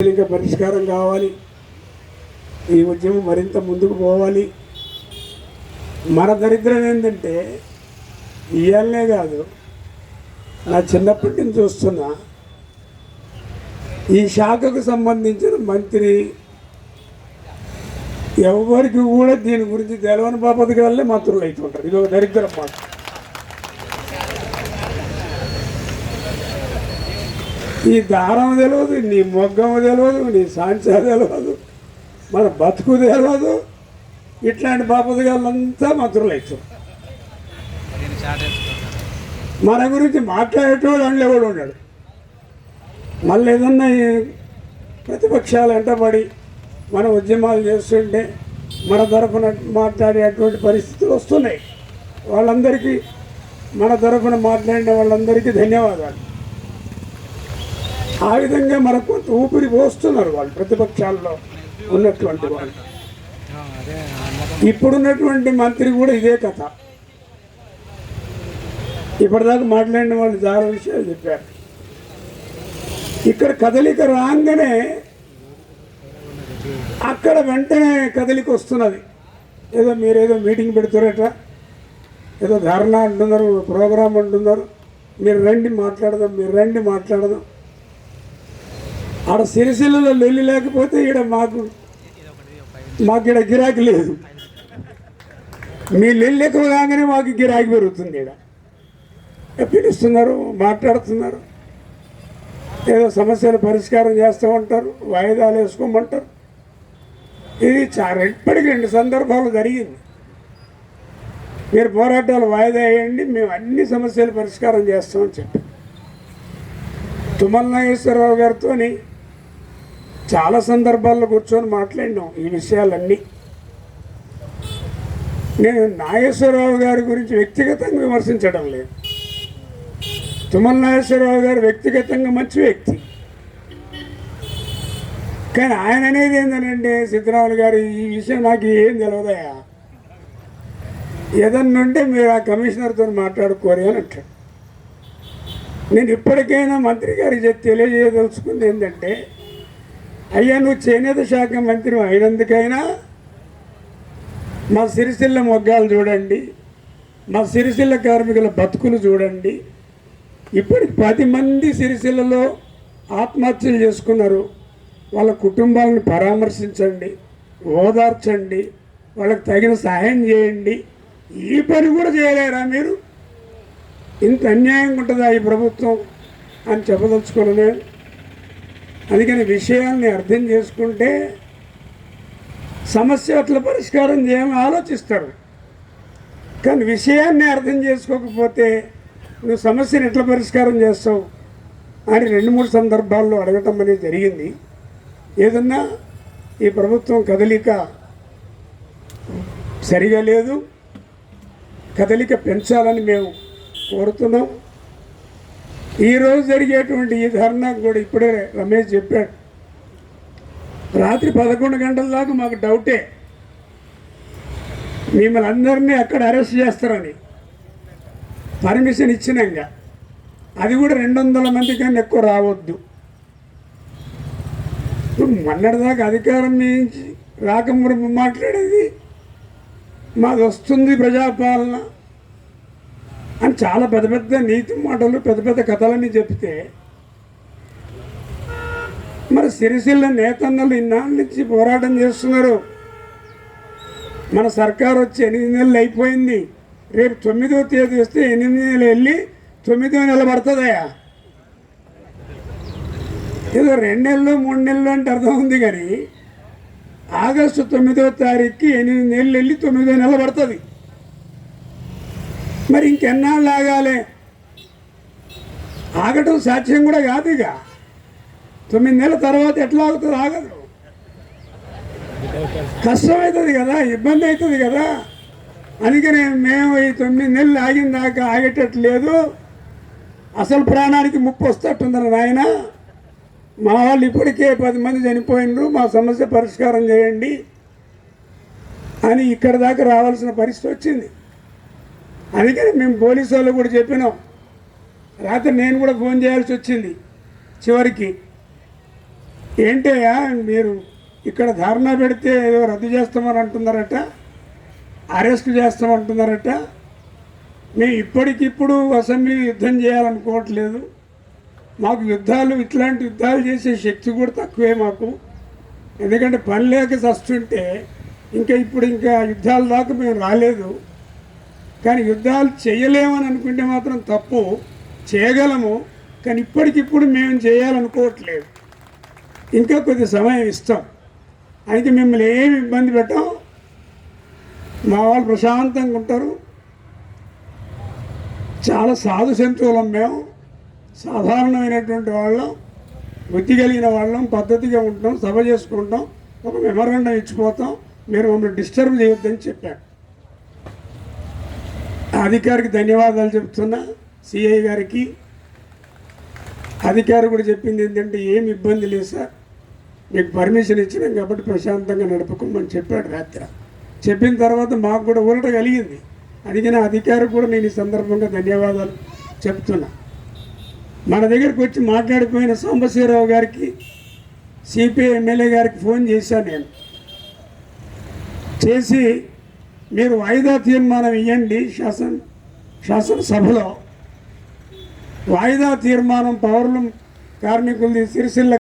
ఇంకా పరిష్కారం కావాలి. ఈ ఉద్యమం మరింత ముందుకు పోవాలి. మన దరిద్రం ఏంటంటే ఇవాళనే కాదు నా చిన్నప్పటి నుంచి చూస్తున్నా ఈ శాఖకు సంబంధించిన మంత్రి ఎవరికి కూడా దీని గురించి తెలవని బాపతికి వెళ్ళే మంత్రులు అవుతుంటారు ఇది ఒక దరిద్రం మాట ఈ దారం తెలియదు నీ మొగ్గం తెలియదు నీ సాంచా తెలియదు మన బతుకు తెలియదు ఇట్లాంటి బాపతి గాళ్ళంతా మంత్రులు మన గురించి మాట్లాడేటోడు అందులో కూడా ఉన్నాడు. మళ్ళీ ఏదన్నా ప్రతిపక్షాలు వెంటబడి మన ఉద్యమాలు చేస్తుంటే మన తరఫున మాట్లాడేటువంటి పరిస్థితులు వస్తున్నాయి. వాళ్ళందరికీ మన తరఫున మాట్లాడిన వాళ్ళందరికీ ధన్యవాదాలు. ఆ విధంగా మనకు కొంత ఊపిరి పోస్తున్నారు వాళ్ళు ప్రతిపక్షాల్లో ఉన్నటువంటి వాళ్ళు. ఇప్పుడున్నటువంటి మంత్రి కూడా ఇదే కథ. ఇప్పటిదాకా మాట్లాడిన వాళ్ళు చాలా విషయాలు చెప్పారు. ఇక్కడ కదలిక రాగానే అక్కడ వెంటనే కదలిక వస్తున్నది. ఏదో మీరేదో మీటింగ్ పెడుతురట ఏదో ధర్నా అంటున్నారు ప్రోగ్రాం అంటున్నారు. మీరు రండి మాట్లాడదాం మీరు రండి మాట్లాడదాం. ఆడ సిరిసిల్లలో లొల్లి లేకపోతే ఈడ మాకు మాకు ఈడ గిరాకీ లేదు. మీ లొల్లి ఎక్కువ కాగానే మాకు గిరాకీ పెరుగుతుంది ఈడ. పిలుస్తున్నారు మాట్లాడుతున్నారు. ఏదో సమస్యలు పరిష్కారం చేస్తూ ఉంటారు వాయిదాలు వేసుకోమంటారు. ఇది చాలా ఇప్పటికి రెండు సందర్భాలు జరిగింది. మీరు పోరాటాలు వాయిదా వేయండి మేము అన్ని సమస్యలు పరిష్కారం చేస్తామని చెప్పి. తుమ్మల నాగేశ్వరరావు గారితో చాలా సందర్భాల్లో కూర్చొని మాట్లాడినాం ఈ విషయాలన్నీ. నేను నాగేశ్వరరావు గారి గురించి వ్యక్తిగతంగా విమర్శించడం లేదు. తుమ్మల నాగేశ్వరరావు గారు వ్యక్తిగతంగా మంచి వ్యక్తి. కానీ ఆయన అనేది ఏంటనండి సిద్ధరాములు గారు ఈ విషయం నాకు ఏం తెలియదయా ఏదన్నుంటే మీరు ఆ కమిషనర్తో మాట్లాడుకోరు అని అంటాడు. నేను ఇప్పటికైనా మంత్రి గారికి తెలియజేయదలుచుకుంది ఏంటంటే అయ్యా నువ్వు చేనేత శాఖ మంత్రి అయినందుకైనా మా సిరిసిల్ల మొగ్గాలు చూడండి మా సిరిసిల్ల కార్మికుల బతుకులు చూడండి. ఇప్పటికి పది మంది సిరిసిల్లలో ఆత్మహత్యలు చేసుకున్నారు. వాళ్ళ కుటుంబాలను పరామర్శించండి ఓదార్చండి వాళ్ళకి తగిన సహాయం చేయండి. ఈ పని కూడా చేయలేరా మీరు? ఇంత అన్యాయంగా ఉంటుందా ఈ ప్రభుత్వం అని చెప్పదలుచుకున్నాను అందుకని విషయాల్ని అర్థం చేసుకుంటే సమస్య అట్లా పరిష్కారం చేయమని ఆలోచిస్తారు. కానీ విషయాన్ని అర్థం చేసుకోకపోతే నువ్వు సమస్యను ఎట్లా పరిష్కారం చేస్తావు అని రెండు మూడు సందర్భాల్లో అడగటం అనేది జరిగింది. ఏదన్నా ఈ ప్రభుత్వం కదలిక సరిగా లేదు. కదలిక పెంచాలని మేము కోరుతున్నాం. ఈరోజు జరిగేటువంటి ఈ ధర్నాకు కూడా ఇప్పుడే రమేష్ చెప్పాడు. రాత్రి పదకొండు గంటల దాకా మాకు డౌటే. మిమ్మల్ని అందరినీ అక్కడ అరెస్ట్ చేస్తారని. పర్మిషన్ ఇచ్చినాక అది కూడా రెండు వందల మంది కన్నా ఎక్కువ రావద్దు. ఇప్పుడు మొన్నటిదాకా అధికారం నుంచి రాకమురుపు మాట్లాడేది మాది వస్తుంది ప్రజాపాలన. అని చాలా పెద్ద పెద్ద నీతి మాటలు పెద్ద పెద్ద కథలన్నీ చెప్తే మరి సిరిసిల్ల నేతన్నలు ఇన్నాళ్ళ నుంచి పోరాటం చేస్తున్నారు. మన సర్కారు వచ్చి ఎనిమిది నెలలు అయిపోయింది. రేపు తొమ్మిదో తేదీ వస్తే ఎనిమిది నెలలు వెళ్ళి తొమ్మిదో నెల పడుతుందయా ఏదో రెండు నెలలు మూడు నెలలు అంటే అర్థం ఉంది కానీ ఆగస్టు తొమ్మిదో తారీఖుకి ఎనిమిది నెలలు వెళ్ళి తొమ్మిదో నెల పడుతుంది. మరి ఇంకెన్నాళ్ళు ఆగాలి? ఆగటం సాధ్యం కూడా కాదు ఇక తొమ్మిది నెలల తర్వాత ఎట్లా ఆగుతుంది? ఆగదు. కష్టమవుతుంది కదా ఇబ్బంది అవుతుంది కదా. అందుకనే మేము ఈ తొమ్మిది నెలలు ఆగిన దాకా ఆగేటట్టు లేదు. అసలు ప్రాణానికి ముప్పు వస్తట్టుందని నాయన. మా వాళ్ళు ఇప్పటికే పది మంది చనిపోయినరు మా సమస్య పరిష్కారం చేయండి అని ఇక్కడ దాకా రావాల్సిన పరిస్థితి వచ్చింది. అందుకని మేము పోలీసు వాళ్ళు కూడా చెప్పినాం. రాత్రి నేను కూడా ఫోన్ చేయాల్సి వచ్చింది చివరికి. ఏంటయ్యా మీరు ఇక్కడ ధర్నా పెడితే ఏదో రద్దు చేస్తామని అంటున్నారట అరెస్ట్ చేస్తామంటున్నారట మేము ఇప్పటికిప్పుడు అసెంబ్లీ యుద్ధం చేయాలనుకోవట్లేదు. మాకు యుద్ధాలు ఇట్లాంటి యుద్ధాలు చేసే శక్తి కూడా తక్కువే మాకు. ఎందుకంటే పని లేక చస్తుంటే ఇంకా ఇప్పుడు ఇంకా యుద్ధాల దాకా మేము రాలేదు. కానీ యుద్ధాలు చేయలేమని అనుకుంటే మాత్రం తప్పు. చేయగలము కానీ ఇప్పటికిప్పుడు మేము చేయాలనుకోవట్లేదు. ఇంకా కొద్ది సమయం ఇస్తాం. అయితే మిమ్మల్ని ఏమి ఇబ్బంది పెట్టాం. మా వాళ్ళు ప్రశాంతంగా ఉంటారు. చాలా సాధు సంతులం మేము. సాధారణమైనటువంటి వాళ్ళం. బుద్ధి కలిగిన వాళ్ళం. పద్ధతిగా ఉంటాం. సభ చేసుకుంటాం. ఒక మెమరాండం ఇచ్చిపోతాం. మీరు మమ్మల్ని డిస్టర్బ్ చేయొద్దని చెప్పారు. అధికారికి ధన్యవాదాలు చెప్తున్నా. సిఐ గారికి అధికారి కూడా చెప్పింది ఏంటంటే ఏమి ఇబ్బంది లేదు సార్. మీకు పర్మిషన్ ఇచ్చినాం కాబట్టి ప్రశాంతంగా నడుపుకోమని చెప్పాడు రాత్రి. చెప్పిన తర్వాత మాకు కూడా ఊరట కలిగింది. అందుకని అధికారికి కూడా నేను ఈ సందర్భంగా ధన్యవాదాలు చెప్తున్నా. మన దగ్గరికి వచ్చి మాట్లాడిపోయిన సాంబశివరావు గారికి సిపిఐ ఎమ్మెల్యే గారికి ఫోన్ చేశాను నేను. చేసి మీరు వాయిదా తీర్మానం ఇవ్వండి శాసన శాసనసభలో. వాయిదా తీర్మానం పౌరులు కార్మికులది సిరిసిల్ల